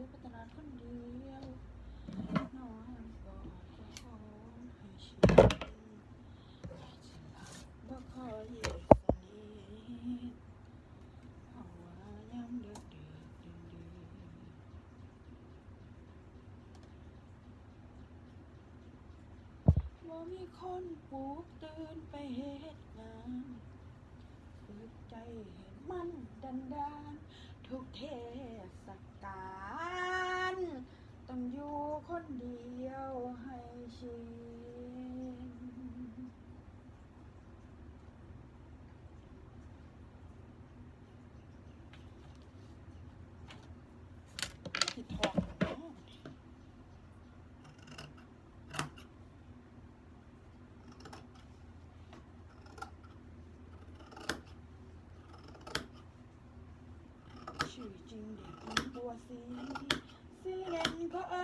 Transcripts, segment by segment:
ยวไปตลาดคนเดียวนอนกอดเจ้าขอให้ชินบ่คอยเหยียดสนิทเพราะว่ายามดึกดึกดื่นดื่นว่ามีคนปลุกตื่นไปเฮ็ดงานฝึกใจให้มันดันดานทุกเทศกาล ต้อง อยู่คนเดียวให้ชิ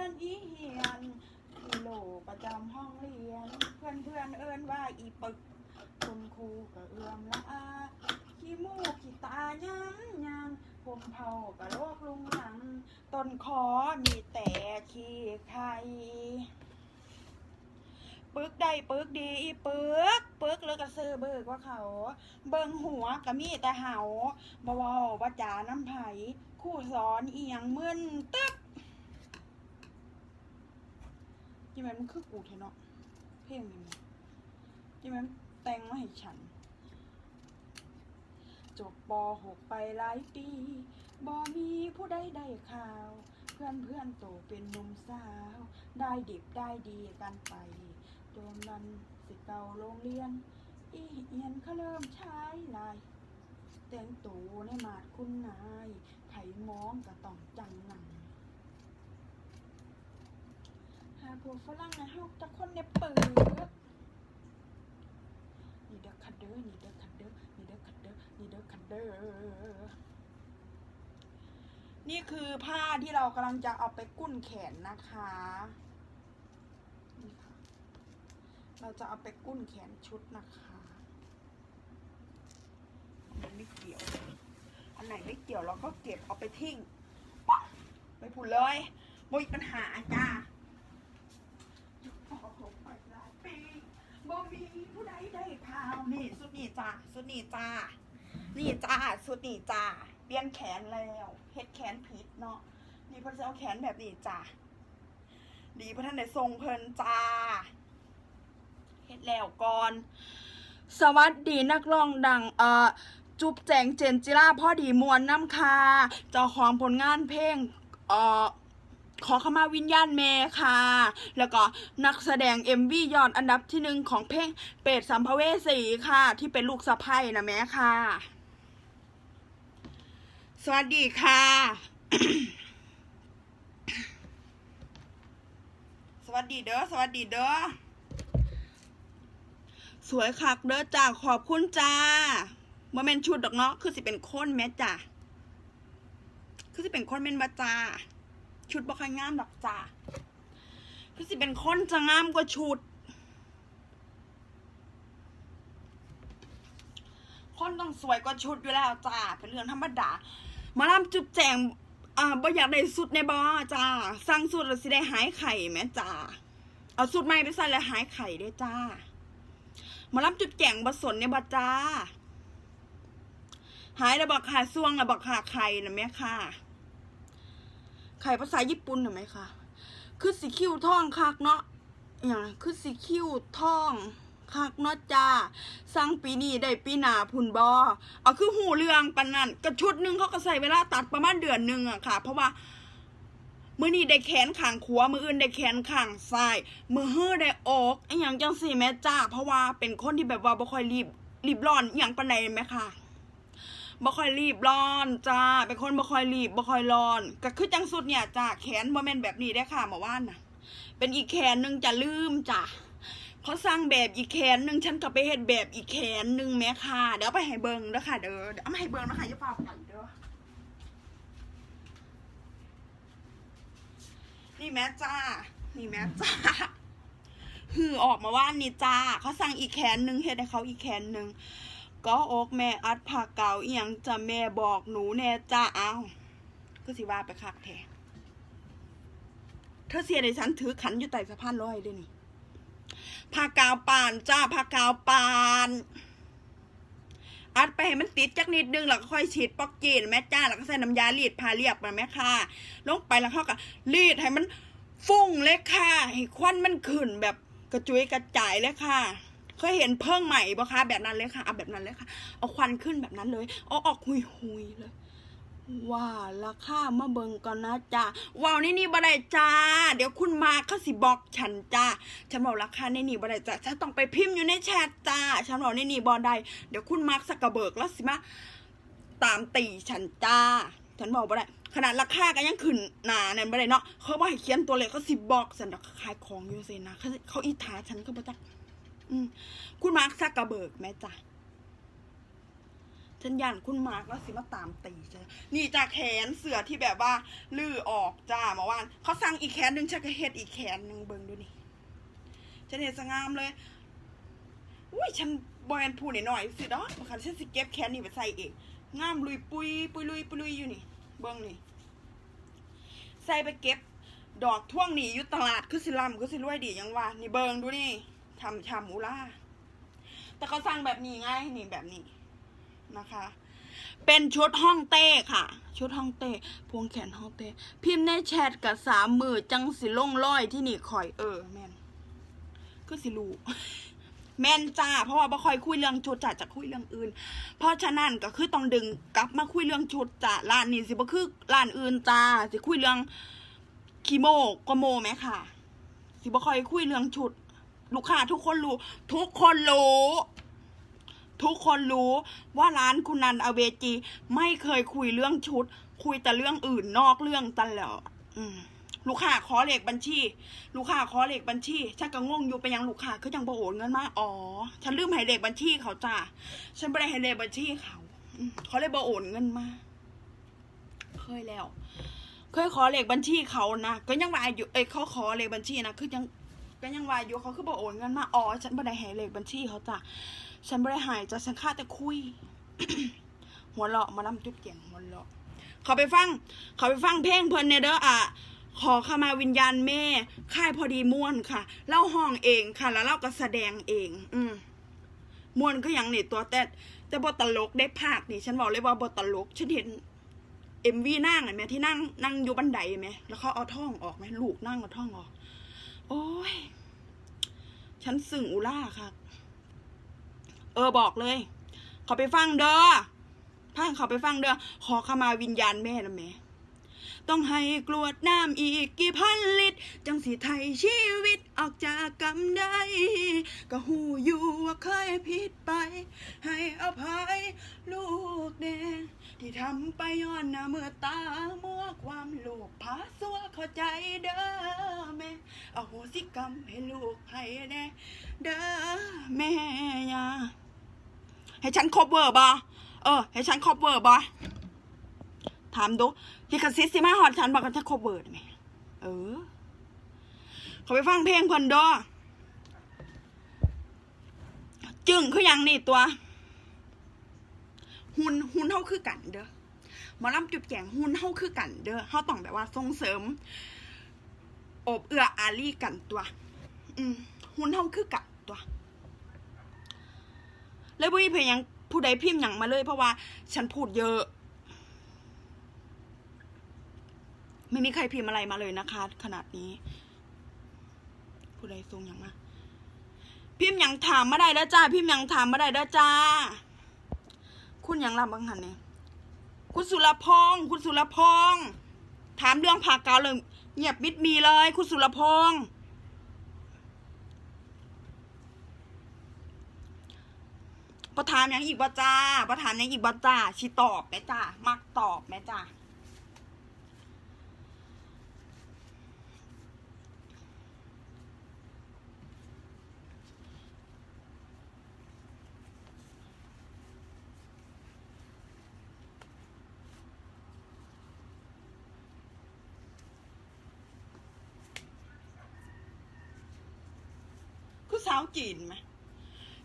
อิญอีเหียนกิโลประจำห้องเรียน เพื่อนเพื่อนเอิญว่าอีปึก คุณครูก็เอื้อมละอาขี้มูกขี้ตาย้ำยังผมเผากะโลกลุงหลังต้นคอมีแต่ขี้ไข่ปึกได้ปึกดีอีปึกปึกแล้วก็ซื้อเบิกว่าเขา เบิงหัวก็มีแต่เหาบ่เว้าบ่จาน้ำไผ่คู่สอนเอียงมึนตึ๊บ จิแมมันคือกูแท้เนาะเพลงนี้จิแม่นแต่งมาให้ฉัน จบป .6 ไปหลายปีบ่มีผู้ใดได้ข่าว เพื่อนเพื่อนโตเป็นหนุ่มสาว ได้ดิบได้ดีกันไปโดนนั้นสิเก่าโรงเรียน อีเอียนเขาเริ่มใช้ลายแต่งตูในหมาดคุณนาย ไผมองก็ต้องจังหนังหาผัวฝรั่งนะฮาจะคนในเปิดนี่เด้อคัดเด้อนี่เด้อคัดเด้อนี่เด้อคัดเด้อนี่เด้อคัดเด้อนี่คือผ้าที่เรากำลังจะเอาไปกุ้นแขนนะคะนี่ค่ะเราจะเอาไปกุ้นแขนชุดนะคะมันไม่เกี่ยว อันไหนไม่เกี่ยวเราก็เก็บเอาไปทิ้งไปผุดเลยไม่มีปัญหาจ้าพอผมไปหลายปี บ่มีผู้ใดได้ข่าวนี่สุดนี่จ้าสุดนี่จ้านี่จ้าสุดนี่จ้าเปลี่ยนแขนแล้วเฮ็ดแขนผิดเนาะนี่เพิ่นจะเอาแขนแบบนี้จ้าดีเพื่อนได้ทรงเพิ่นจ้าเฮ็ดแล้วก่อน สวัสดีนักร้องดังเอ่อจุ๊บแจงเจนจิราพ่อดีมวนน้ำคาเจ้าของผลงานเพลงเอ่อ ขอขมาวิญญาณเมค่ะ แล้วก็นักแสดง MV ยอดอันดับที่หนึ่งของเพลงเป็ดสัมภเวสีค่ะ ที่เป็นลูกสะใภ้นะแม่ค่ะ สวัสดีค่ะ สวัสดีเด้อ สวัสดีเด้อ สวยคักเด้อจ้าขอบคุณจ้าบ่แม่นชุดดอกเนาะ คือสิเป็นคนแม่จ้าคือสิเป็นคนแม่นบ่จ้า ชุดบ่ค่อยงามดอกจ้าคือสิเป็นคนจะงามกว่าชุด คนต้องสวยกว่าชุดอยู่แล้วจ้าเป็นเรื่องธรรมดามาลำจุบแจงอ่าบ่อยากได้สุดในบ่จ้าสั่งสุดแล้วสิได้หายไข่แม่จ้าเอาสุดใหม่ไปใส่แล้วหายไข่เด้จ้ามารับจุดแก่งบสนในบัจ้าหายแล้วบอกขาซ่วงแล้วบอกขาไข่นะแม่ค่ะ ไข่ภาษาญี่ปุ่นหรือไหมคะคือสีคิ้วท่องคักเนาะอย่างคือสีคิ้วท่องคักเนาะจ้าสร้างปีนี้ได้ปีหนาพุ่นบอเอาคือหูเรื่องปันนั่นกระชุดหนึงเขาก็ใส่เวลาตัดประมาณเดือนหนึ่งอะค่ะ เพราะว่ามือนี้ได้แขนขางขวามืออื่นได้แขนขางซ้าย มือเฮือได้อกอย่างจังสี่แม่จ้า เพราะว่าเป็นคนที่แบบว่าบ่ค่อยรีบรีบร้อนอย่างปานใดแม่ค่ะ บ่ค่อยรีบร้อนจ้าเป็นคนบ่ค่อยรีบบ่ค่อยร้อน ก็คือจังสุดเนี่ยจ้าแขนบ่แม่นแบบนี้ได้ค่ะเมื่อวานนะเป็นอีกแขนหนึงจะลืมจ้าเขาสร้างแบบอีกแขนหนึงฉันก็ไปเฮ็ดแบบอีกแขนหนึงแม่ค่ะ เดี๋ยวไปให้เบิงเด้อค่ะเด้อเดี๋ยวเอามาให้เบิงนะคะอย่าเฝ้าไปเด้อนี่แม่จ้า นี่แม่จ้าหือออกมาว่านี่จ้าเขาสั่งอีกแขนหนึ่งเฮ็ดให้เขาอีกแขนหนึ่ง ก็อกแม่อัดผักเก่าอีหยังจะแม่บอกหนูแน่จ้าเอาก็สิว่าไปคักแท้เธอเสียในฉันถือขันอยู่ใต้สะพานลอยด้วยนี่ผ้ากาวปานจ้าผ้ากาวปาน อัดไปให้มันติดจักนิดนึงแล้วก็ค่อยฉีดปอกจีนแม่จ้าแล้วก็ใส่น้ำยารีดพาเรียบมาแม่ค่ะลงไปแล้วเขาก็รีดให้มันฟุ้งเลยค่ะให้ควันมันขึ้นแบบกระจุยกระจายเลยค่ะ เคยเห็นเพิ่งใหม่ปะคะ แบบนั้นเลยค่ะเอาแบบนั้นเลยค่ะ เอาควันขึ้นแบบนั้นเลยเอาออกหุยหุยเลยว่าราคามาเบิงก่อนนะจ้าว้าวนี่นี่บ่ได้จ้า เดี๋ยวคุณมาเขาสิบอกฉันจ้าฉันบอกราคาในนี่บ่ได้จ้าฉันต้องไปพิมพ์อยู่ในแชทจ้าฉันบอกในนี่บ่ได้เดี๋ยวคุณมาร์คสักกระเบิกแล้วสิมาตามตีฉันจ้า ฉันบอกบ่ได้ขนาดราคาก็ยังขึ้นหนาเนี่ยบ่ได้เนาะเขาบ่ให้เขียนตัวเลขเขาสิบอกฉันดอกขายของอยู่สินะเขาเขาอิจฉาฉันก็บ่จักอืม คุณมาร์คสักกระเบิกแม่จ้าฉันยันคุณมาร์กแล้วสิมาตามตีจ้ะนี่จากแขนเสือที่แบบว่า ลื้อออกจ้าเมาว่านเขาสั่งอีกแขนหนึ่งฉันก็เฮ็ดอีกแขนหนึ่งเบิ่งดูนี่ฉันเห็นสงามเลย อุ้ยฉันบอยนพูดหน่อยสิดอกบางครั้ฉันสิเก็บแขนนี่ไปใส่เองงามลุยปุยปุยลุยปุยลุยอยู่นี่ เบิ่งนี่ ใส่ไปเก็บ ดอกท่วงหนีอยู่ตลาดคือสิลำคือสิรวยดียังว่านี่เบิ่งดูนี่ ทำชามูล่า แต่เขาสั่งแบบนี้ไงนี่แบบนี้นะคะ เป็นชุดห้องเต้ค่ะ ชุดห้องเต้พวงแขนห้องเต้ พิมพ์ในแชทกับสามมือจังสิล่งร้อยที่นี่คอยเออแม่นก็สิรู้แม่นจ้า เพราะว่าบ่คอยคุยเรื่องชุดจ้าจะคุยเรื่องอื่น เพราะฉะนั้นก็คือต้องดึงกลับมาคุยเรื่องชุดจ้าร้านนี้สิบ่คือร้านอื่นจ้าสิคุยเรื่องคีโมกโมไหมค่ะ สิบ่คอยคุยเรื่องชุด ลูกค้าทุกคนรู้ ทุกคนรู้ ทุกคนรู้ว่าร้านคุณนันอเวจี ไม่เคยคุยเรื่องชุด คุยแต่เรื่องอื่นนอกเรื่องตลอดลูกค้าขอเลขบัญชี ลูกค้าขอเลขบัญชีฉันก็งงอยู่ไปยังลูกค้าคือยังบ่โอนเงินมาอ๋อฉันลืมให้เลขบัญชีเขาจ้าฉันไม่ได้ให้เลขบัญชีเขาเขาเลยบ่โอนเงินมาเคยแล้ว เคยขอเลขบัญชีเขานะก็ยังว่าอยู่เอ้ยเขาขอเลขบัญชีนะคือยัง ก็ยังว่าอยู่เขาคือบ่โอนเงินมาอ๋อฉันไม่ได้ให้เลขบัญชีเขาจ้าฉันไม่ไดหายจะฉันฆ่าแต่คุย หัวเราะมาลำจุ๊บเกียงหัวเราะเขาไปฟัง เขาไปฟังเพลงเพลินเนเด้ออะขอขมาวิญญาณแม่ ค่ายพอดีม่วนค่ะ เล่าห้องเองค่ะ แล้วเล่าก็แสดงเอง อืมม่วนก็ยังนี่ตัวแต่แต่บทตลกได้ภาคนี่ ฉันบอกเลยว่าบทตลก ฉันเห็นเอ็มวีนั่งเห็นไหมที่นั่งนั่งอยู่บันไดไหมแล้วเขาเอาท่องออกไหมลูกนั่งเอาท่องออก โอ้ย ฉันสึ่งอุล่าค่ะเออบอกเลย ขอไปฟังเด้อพังขอไปฟังเด้อ ขอขมาวิญญาณแม่ละแม่ต้องให้กรวดน้ำอีกกี่พันลิตร จังสีไทยชีวิตออกจากกรรมได้ก็หูอยู่ว่าเคยผิดไป ให้อภัยลูกแดงที่ทำไปย้อนหน้าเมื่อตามัวความโลภพาสัวเข้าใจเด้อ อโหสิกรรมให้ลูกให้แน่เด้อแม่ยาให้ฉันครบเวอร์บอเออ ให้ฉันครบเวอร์บอถามดูที่กระซิบสิมาหอดฉันบอกกันจะครบเวอร์ไหมเออเขาไปฟังเพลงเพิ่นด้อจึงคือหยังนี่ตัว หุ่นหุ่นเฮาคือกันเด้อหมอลำจุดแจงหุ่นเฮาคือกันเด้อเฮาต้องแบบว่าส่งเสริม อบเอื้ออารีกันตัว อืมหุ่นเฮาคือกันตัวเลยบุ้ยเพยยังผู้ใดพิมพ์หยังมาเลย เพราะว่า ฉันพูดเยอะ ไม่มีใครพิมพ์อะไรมาเลยนะคะ ขนาดนี้ ผู้ใดส่งหยังมาพิมพ์หยังถามมาได้แล้วจ้า พิมพ์หยังถามมาได้แล้วจ้า คุณหยังรับบังหันเนี่ยคุณสุรพงศ์คุณสุรพงศ์ถามเรื่องผ่าเกาเลย เงียบมิดมีเลยคุณสุรพงษ์ประธานยังอีกบ่จ้าประธานยังอีกบ่จ้าชีตอบแม่จ้ามักตอบแม่จ้า สาวจีนไหม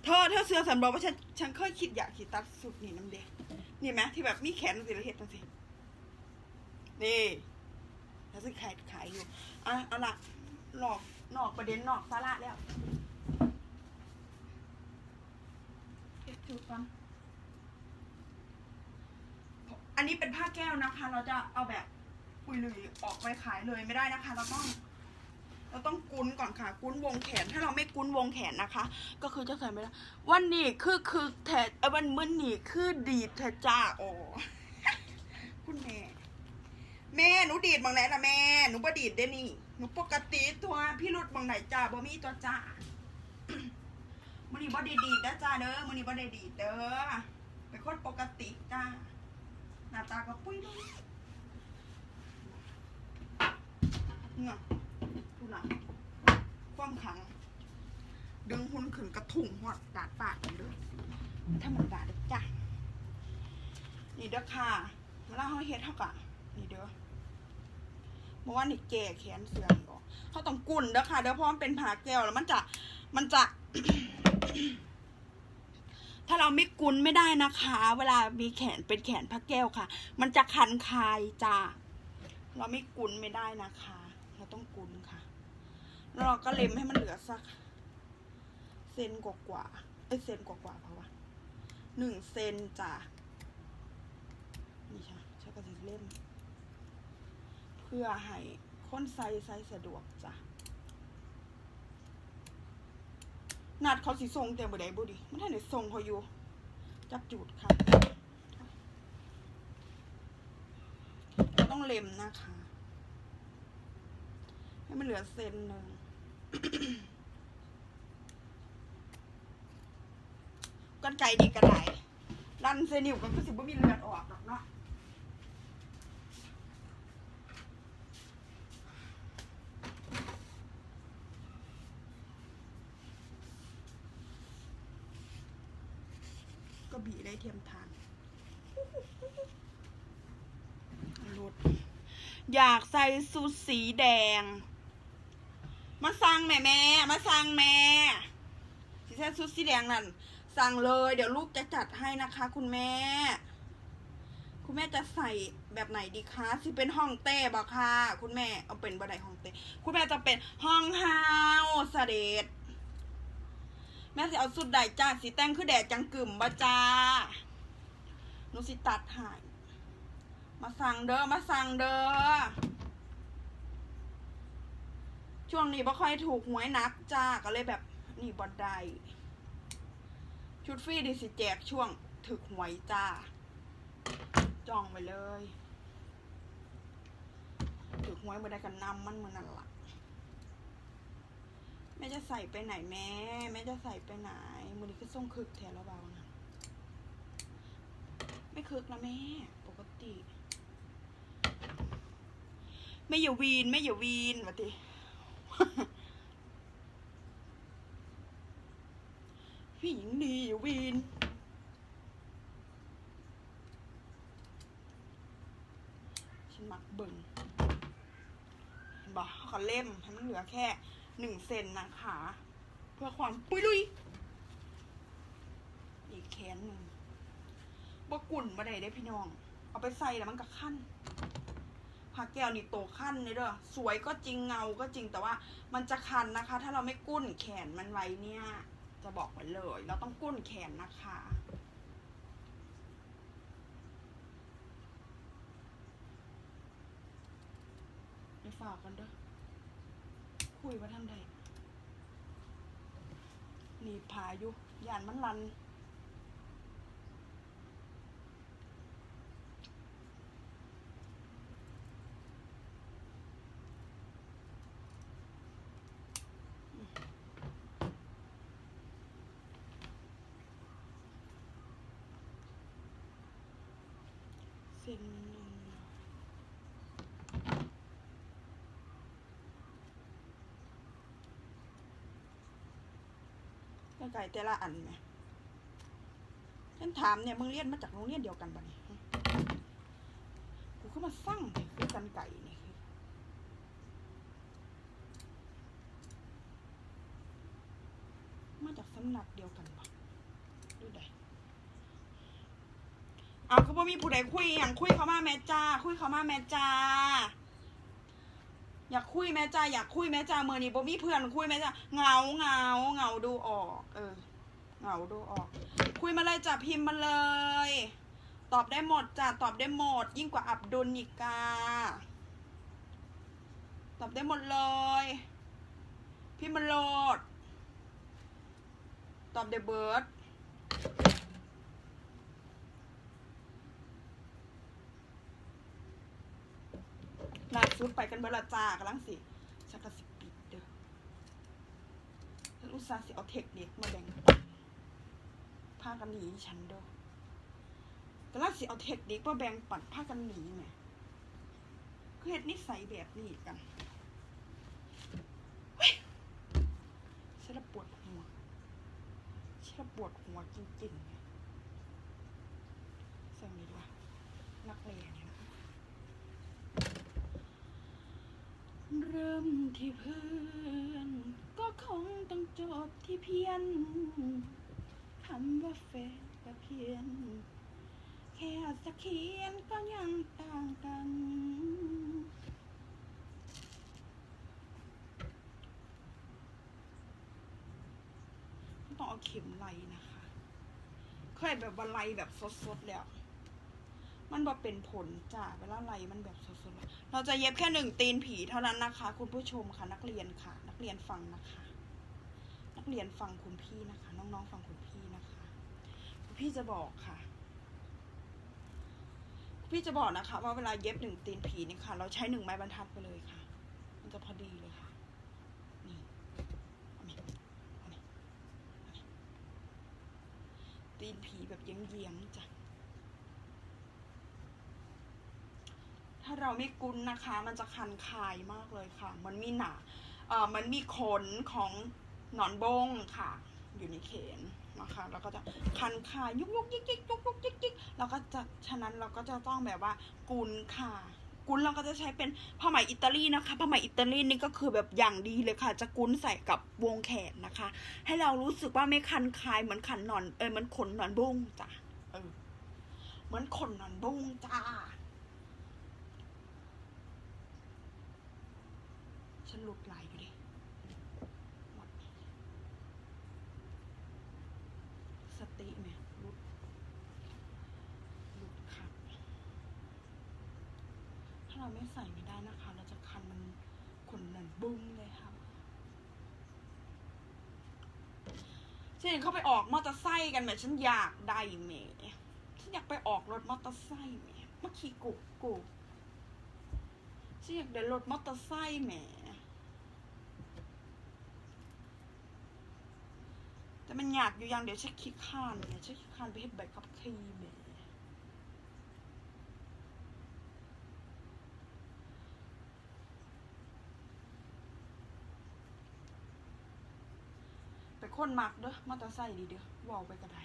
เธอเธอเสือสันบอกว่าฉันฉันเคยคิดอยากขีตัดสุดนี่น้ำเด็กนี่ไหมที่แบบมีแขนสิละเห็ดจังสินี่แล้วสิขายขายอยู่อะเอาละหลอกนอกประเด็นนอกสาระแล้วเก็บจุดก่อนอันนี้เป็นผ้าแก้วนะคะ เราจะเอาแบบปุยหลุยออกไปขายเลยไม่ได้นะคะ เราต้อง เราต้องกุ้นก่อนค่ะ กุ้นวงแขน ถ้าเราไม่กุ้นวงแขนนะคะ ก็คือจะใส่ไม่ได้วันนี้คือคือแทเอ้วันมื้อนี้คือดีดแทจ้าโอ้คุณแม่ แม่หนูดีดบางไหนล่ะแม่หนูบ่ดีดเด้นี่หนูปกติตัวพี่รุดบางไหนจ้าบ่มีตัวจ้ามื้อนี้บ่ได้ดีดนะจ้าเด้อมื้อนี้บ่ได้ดีดเด้อเป็นคนปกติจ้าหน้าตาก็ปุ้ยลุยเงา ดูนะความขัง ดึงหุ่นขึ้นกระถุงหอดดาดปากกันเด้อถ้ามันดาดเด้อจ้านี่เด้อค่ะเวลาเขาเฮ็ดเท่ากับนี่เด้อเมื่อวานนี่แก่แขนเสื่อนี่ออกเขาต้องกุ่นเด้อค่ะเด้อเพราะมันเป็นผ่าแก้วแล้วมันจะมันจะ ถ้าเราไม่กุนไม่ได้นะคะ เวลามีแขนเป็นแขนผ้าแก้วค่ะ มันจะคันคายจ้าเราไม่กุนไม่ได้นะคะ เราต้องกุนค่ะ แล้วเราก็เล็มให้มันเหลือสัก เซนกว่าๆเอ้ยเซนกว่าๆเพราะว่าหนึ่งเซนจ้ะนี่ค่ะใช้กระสิเล่ม เพื่อให้คนใส่ใส่สะดวกจ้ะนัดเขาสิทรงเต็มบ่ได้บ่ดิมันท่านได้ทรงเขาอยู่ จับจูดค่ะเราต้องเล็มนะคะ ให้มันเหลือเซนหนึ่งกันไก่ดีกระไดรันเซนิวก็คือสิบ่มีเลือดออกหรอกเนาะก็บีได้เทียมทานรถอยากใส่สูทสีแดง มาสั่งแม่แม่มาสั่งแม่สีใส่สูทสีแดงนั่นสั่งเลย เดี๋ยวลูกจะจัดให้นะคะ คุณแม่ คุณแม่จะใส่แบบไหนดีคะสิเป็นห้องเต้บอกค่ะคุณแม่เอาเป็นบันไดห้องเต้คุณแม่จะเป็นห้องเฮาสเดทแม่สิเอาสุดใดจ้าสีแต่งคือแดดจังกึ่มบ่จ้าหนูสิตัดหายมาสั่งเด้อมาสั่งเด้อ ช่วงนี้บ่ค่อยถูกหวยนักจ้าก็เลยแบบนี่บ่ได้ชุดฟรีดิสิแจกช่วงถึกหวยจ้า จองไปเลย ถึกหวยบ่ได้กันนำมันเหมือนนั่นละแม่จะใส่ไปไหนแม่แม่จะใส่ไปไหนมือนี้คือส่งคึกแทนแล้วเบานะไม่คึกนะแม่ ปกติ ไม่อย่าวีน ไม่อย่าวีนวะติ พี่หญิงดีอย่าวีน ฉันมักเบิ่งเห็นบอกเขาเล่มให้มันเหลือแค่หนึ่งเซนนะคะ เพื่อความปุยลุย อีกแขนหนึ่งบกุ่นบ่ได้ได้พี่น้อง เอาไปใส่แล้วมันก็ขั้นผ้าแก้วนี่โตขั้นเลยเด้อสวยก็จริงเงาก็จริงแต่ว่ามันจะคันนะคะ ถ้าเราไม่กุ้นแขนมันไว้เนี่ย จะบอกไว้เลย เราต้องกุ้นแขนนะคะไปฝากกันเด้อ คุยว่าท่านใดหนีผาอยู่ยานมันลันเส้น หนึ่งไก่แต่ละอันไหมฉันถามเนี่ยมึงเรียนมาจากโรงเรียนเดียวกันปะเนี่ยกูก็มาสร้างเนี่ยคือกันไก่นี่มาจากสำนักเดียวกันปะดูได้อ้าวเขาบ่มีผู้ใดคุยอย่างคุยเขามาแม่จ้า คุยเขามาแม่จ้า อยากคุยแม่จ้าอยากคุยแม่จ้าเมื่อนี้บ่มีเพื่อนคุยแม่จ้าเหงาเหงาเหงาดูออก เออเหงาดูออก คุยมาเลยจ้ะพิมพ์มาเลย ตอบได้หมดจ้ะตอบได้หมด ยิ่งกว่าอับดุลอีกกาตอบได้หมดเลยพิมพ์มาโหลดตอบเดเบิร์ด ล่าสุดไปกันเบลจ้ากำลังสิชักกระสิปิดเด้อแล้วอุตส่าห์สิเอาเทคนิคมาแบ่งปันพากันหนีฉันเด้อกำลังสิเอาเทคนิคมาแบ่งปันพากันหนีแหมคือเฮ็ดนิสัยแบบนี้กันฉันปวดหัวฉันปวดหัวจริงๆเนี่ยเสื่อมนี้ดีกว่านักเรียน เริ่มที่เพื่อน ก็คงต้องจบที่เพียนคำว่าแฟนกับเพียน แค่สักเขียนก็ยังต่างกัน ต้องเอาเข็มไล่นะคะเคยแบบว่าไล่แบบสดๆแล้ว มันบ่เป็นผลจ้ะเวลาไล่มันแบบสดๆเราจะเย็บแค่หนึ่งตีนผีเท่านั้นนะคะ คุณผู้ชมค่ะนักเรียนค่ะ นักเรียนฟังนะคะ นักเรียนฟังคุณพี่นะคะ น้องๆฟังคุณพี่นะคะ คุณพี่จะบอกค่ะคุณพี่จะบอกนะคะ ว่าเวลาเย็บหนึ่งตีนผีนี่ค่ะ เราใช้หนึ่งไม้บรรทัดไปเลยค่ะ มันจะพอดีเลยค่ะนี่นี่ตีนผีแบบเยียงๆจ้ะ ถ้าเราไม่กุ้นนะคะ มันจะคันคายมากเลยค่ะ มันมีหนาเอ่อมันมีขนของหนอนบงค่ะ อยู่ในเขนนะคะแล้วก็จะคันคายยุกยุกยิกยิกยุกยุกยิกยิกแล้วก็จะฉะนั้นเราก็จะต้องแบบว่ากุนค่ะกุนเราก็จะใช้เป็นผ้าไหมอิตาลีนะคะผ้าไหมอิตาลีนี่ก็คือแบบอย่างดีเลยค่ะ จะกุนใส่กับวงแขนนะคะ ให้เรารู้สึกว่าไม่คันคายเหมือนขันหนอนเออเหมือนขนหนอนบุ้งจ้ะเออเหมือนขนหนอนบุ้งจ้า ฉันลุดไหลอยู่ดิหมดสติไหมหลุดหลุดค่ะถ้าเราไม่ใส่ไม่ได้นะคะ เราจะคันมันขนหนันบุ้งเลยค่ะฉันเห็นเขาไปออกมอเตอร์ไซค์กันแหมฉันอยากได้แหมฉันอยากไปออกรถมอเตอร์ไซค์แหมมาขี่กุกกูฉันอยากได้รถมอเตอร์ไซค์แหม แต่มันอยากอยู่อย่างเดี๋ยวเช็คคิดข้านเนี่ยเช็คคิดข้านไปเฮ็ดใบขับขี่แม่ไปค้นมักเด้อมอเตอร์ไซค์ดีเด้อว้าไปก็ได้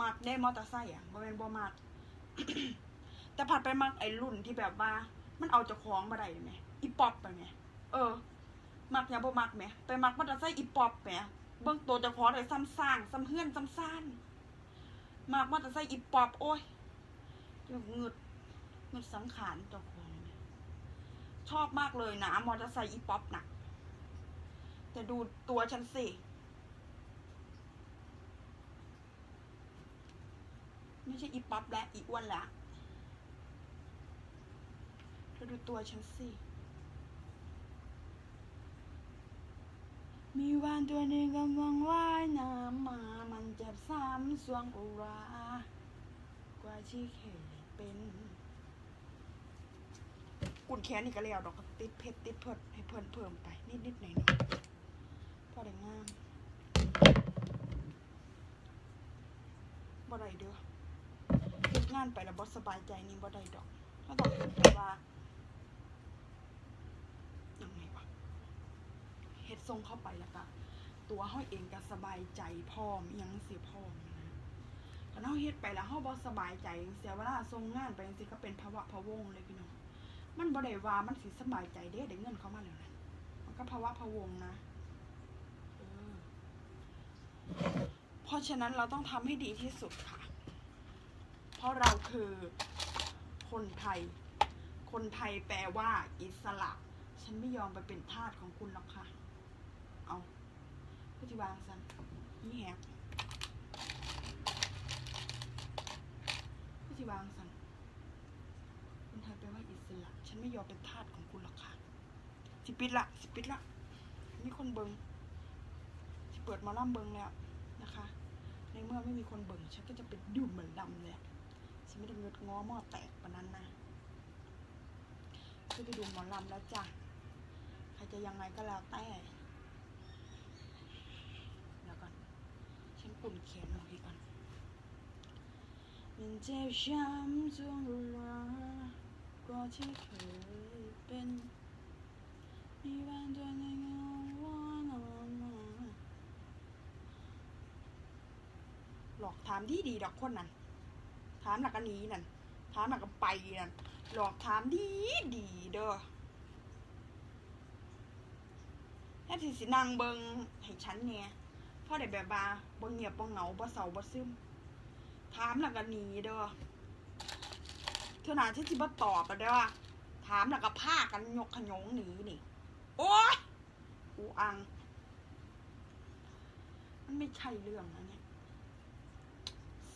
มักได้มอเตอร์ไซค์อะบ่แม่นบ่มักแต่ผัดไปมักไอ้รุ่นที่แบบว่า มันเอาเจ้าของมาได้ไหมอีป๊อปไปไหมเออ มักอย่าบ่มักไหมไปมักมอเตอร์ไซค์อีป๊อปไหม เบิ่งตัวจ้าของได้ซ้ำสร้างซ้ำเฮือนซ้ำซ่านมักมอเตอร์ไซอีป๊อปโอ้ยแบบเงึดเงึดสังขารเจ้าของชอบมากเลยนะมอเตอร์ไซค์อีป๊อปน่ะแต่ดูตัวฉันสิ ไม่ใช่อีป๊อปและอีอ้วนและเธอดูตัวฉันสิ มีวานตัวหนึ่งกำลังว่ายน้ำมา มันเจ็บซ้ำสวงอุรากว่าที่เคยเป็น กุนแขนนี่ก็แล้วดอกก็ติดเพชรติดเพิดให้เพิ่นเพิ่มไปนิดนิดๆหน่อยหน่อยๆพอได้งามบ่ได้เด้อเฮ็ดงานไปแล้วบ่สบายใจนี่บ่ได้ดอกถ้าต้องเฮ็ดแบบว่ายังไงวะ ทรงเข้าไปแล้วก็ตัวเฮาเองก็สบายใจพร้อมอิหยังสิพร้อมนะคันเฮาเฮ็ดไปแล้วเฮาบ่สบายใจจังซี่เวลาส่งงานไปจังซี่ก็เป็นภาวะพะวงเลยพี่น้องมันบ่ได้ว่ามันสิสบายใจเด้ได้เงินเข้ามาแล้วนะมันก็ภาวะพะวงนะเพราะฉะนั้นเราต้องทำให้ดีที่สุดค่ะ เพราะเราคือคนไทย คนไทยแปลว่าอิสระ ฉันไม่ยอมไปเป็นทาสของคุณหรอกค่ะ พุทธิวางสันนี่แฮกพุทธิวางสันคุณไทยแปลว่าอิสระ ฉันไม่ยอมเป็นทาสของคุณหรอกค่ะ สิปิดละ สิปิดละ มีคนเบิงสิเปิดหมาล่ำเบิงแล้วนะคะ ในเมื่อไม่มีคนเบิงฉันก็จะไปดื่มเหมือนดำเลยฉันไม่ได้เงิดง้อหม้อแตกปะนั้นนะฉันไปดูหมอลำแล้วจ้ะ ใครจะยังไงก็แล้วแต่แล้วก่อน ฉันปุ่นเขียนหน่อยก่อนมันเจ็บช้ำจนรุนแรงกว่าที่เคยเป็นมีวันเดียวในเงาว่านอนมาหลอกถามดีดีดอกคนนั้นถามหลักกันนี้นั่นถามหลักกันไปนั่นหลอกถามดีดีเด้อแค่สิสินางเบิงให้ฉันเนี่ย พ่อได้แบบบาบ่เงียบบ่เหงาบ่เศร้าบ่ซึม ถามหลักกันนี้เด้อเท่านั้นที่สิบ่ตอบอะเด้อถามแล้วก็พากันยกขยงหนีนี่ โอ๊ยกูอัง มันไม่ใช่เรื่องนะเนี่ย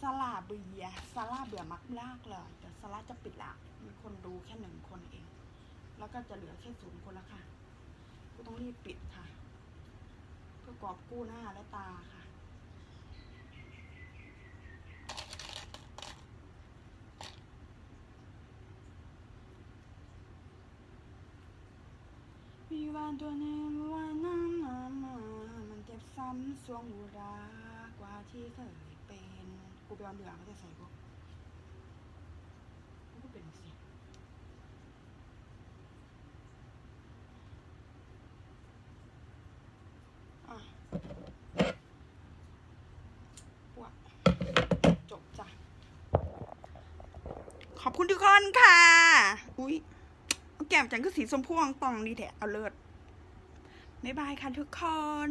สลาเบียสลาเบื่อมักลากเลยเดี๋ยวสลาจะปิดละมีคนดูแค่หนึ่งคนเอง แล้วก็จะเหลือแค่ศูนย์คนละค่ะ กูต้องรีบปิดค่ะ พื่อกอบกู้หน้าและตาค่ะ มีวันตัวหนึ่งวันนั้นมามามันเจ็บซ้ำสวงอุรากว่าที่เคยเป็น กูไปเอาเหลืองเขาจะใส่กูก็เป็นสิอะปวดจบจ้ะ ขอบคุณทุกค นค่ะ อุ้ยเอาแก้มจังก็สีชมพูอ่องตองดีแท้เอาเลิศบ๊ายบายค่ะทุกคน